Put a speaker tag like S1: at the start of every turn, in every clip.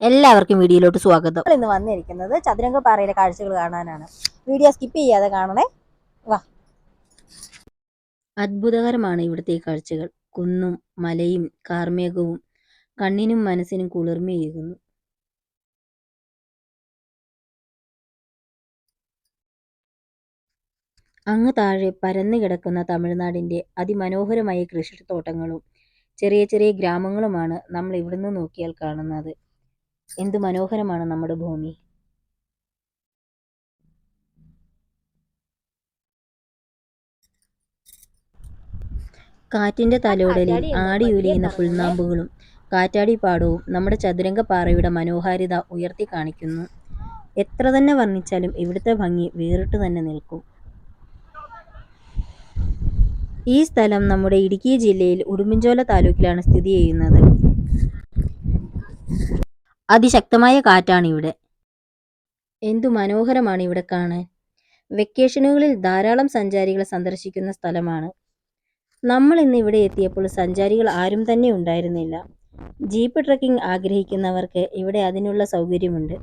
S1: എല്ലാവർക്കും വീഡിയോയിലോട്ട് സ്വാഗതം.
S2: ഇന്ന് വന്നിരിക്കുന്നത് ചതുരംഗപ്പാറയിലെ കാഴ്ചകൾ കാണാനാണ്. വീഡിയോ സ്കിപ്പ് ചെയ്യാതെ കാണണേ. വാ.
S1: അത്ഭുതകരമാണ് ഇവിടുത്തെ കാഴ്ചകൾ. കുന്നും മലയും കാർമേഘവും കണ്ണിനും മനസ്സിനും കുളിർമയേകുന്നു അങ്ങ് താഴെ പരന്നു കിടക്കുന്ന തമിഴ്നാടിന്റെ അതിമനോഹരമായ കൃഷിത്തോട്ടങ്ങളും ചെറിയ ചെറിയ ഗ്രാമങ്ങളുമാണ് നമ്മൾ ഇവിടുന്ന് നോക്കിയാൽ കാണുന്നത്. എന്തു മനോഹരമാണ് നമ്മുടെ ഭൂമി. കാറ്റിന്റെ തലോടലിൽ ആടി ഉലയുന്ന പുൽനാമ്പുകളും കാറ്റാടിപ്പാടവും നമ്മുടെ ചതുരംഗ പാറയുടെ മനോഹാരിത ഉയർത്തി കാണിക്കുന്നു. എത്ര തന്നെ വർണിച്ചാലും ഇവിടുത്തെ ഭംഗി വേറിട്ട് തന്നെ നിൽക്കും. ഈ സ്ഥലം നമ്മുടെ ഇടുക്കി ജില്ലയിൽ ഉടുമ്പൻചോല താലൂക്കിലാണ് സ്ഥിതി ചെയ്യുന്നത്. അതിശക്തമായ കാറ്റാണ് ഇവിടെ എന്തു മനോഹരമാണ് ഇവിടെ കാണാൻ. വെക്കേഷനുകളിൽ ധാരാളം സഞ്ചാരികളെ സന്ദർശിക്കുന്ന സ്ഥലമാണ്. നമ്മൾ ഇന്ന് ഇവിടെ എത്തിയപ്പോൾ സഞ്ചാരികൾ ആരും തന്നെ ഉണ്ടായിരുന്നില്ല. ജീപ്പ് ട്രക്കിംഗ് ആഗ്രഹിക്കുന്നവർക്ക് ഇവിടെ അതിനുള്ള സൗകര്യമുണ്ട്.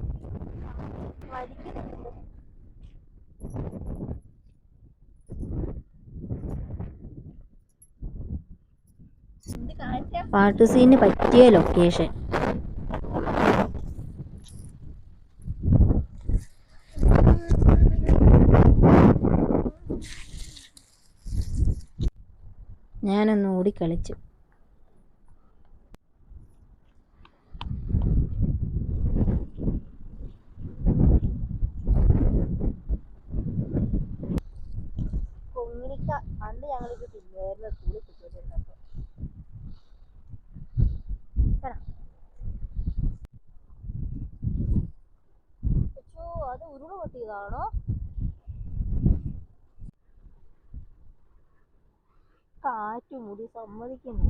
S1: പാട്ട് സീന് പറ്റിയ ലൊക്കേഷൻ ഞാനൊന്ന് ഓടിക്കളിച്ചു.
S2: കൊങ്ങിണിക്ക പണ്ട് ഞങ്ങളിത് തിന്നുമായിരുന്നു സ്കൂളിൽ കിട്ടുമായിരുന്നപ്പോ അച്ചോ അത് ഉരുൾ പൊട്ടിയതാണോ? കാറ്റ് മുടി സമ്മതിക്കുന്നു.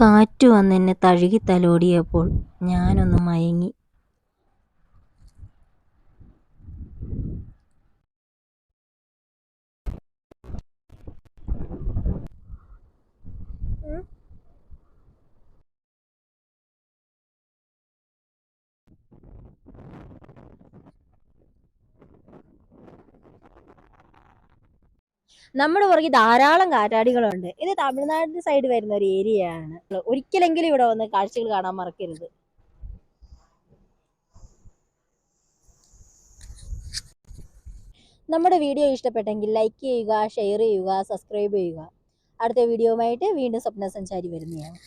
S1: കാറ്റ് വന്നെന്നെ തഴുകി തലോടിയപ്പോൾ ഞാനൊന്ന് മയങ്ങി.
S2: നമ്മുടെ പുറകെ ധാരാളം കാറ്റാടികളുണ്ട്. ഇത് തമിഴ്നാടിന്റെ സൈഡ് വരുന്ന ഒരു ഏരിയ ആണ്. ഒരിക്കലെങ്കിലും ഇവിടെ വന്ന് കാഴ്ചകൾ കാണാൻ മറക്കരുത്. നമ്മുടെ വീഡിയോ ഇഷ്ടപ്പെട്ടെങ്കിൽ ലൈക്ക് ചെയ്യുക ഷെയർ ചെയ്യുക സബ്സ്ക്രൈബ് ചെയ്യുക. അടുത്ത വീഡിയോയുമായിട്ട് വീണ്ടും സ്വപ്ന സഞ്ചാരി വരുന്നതാണ്.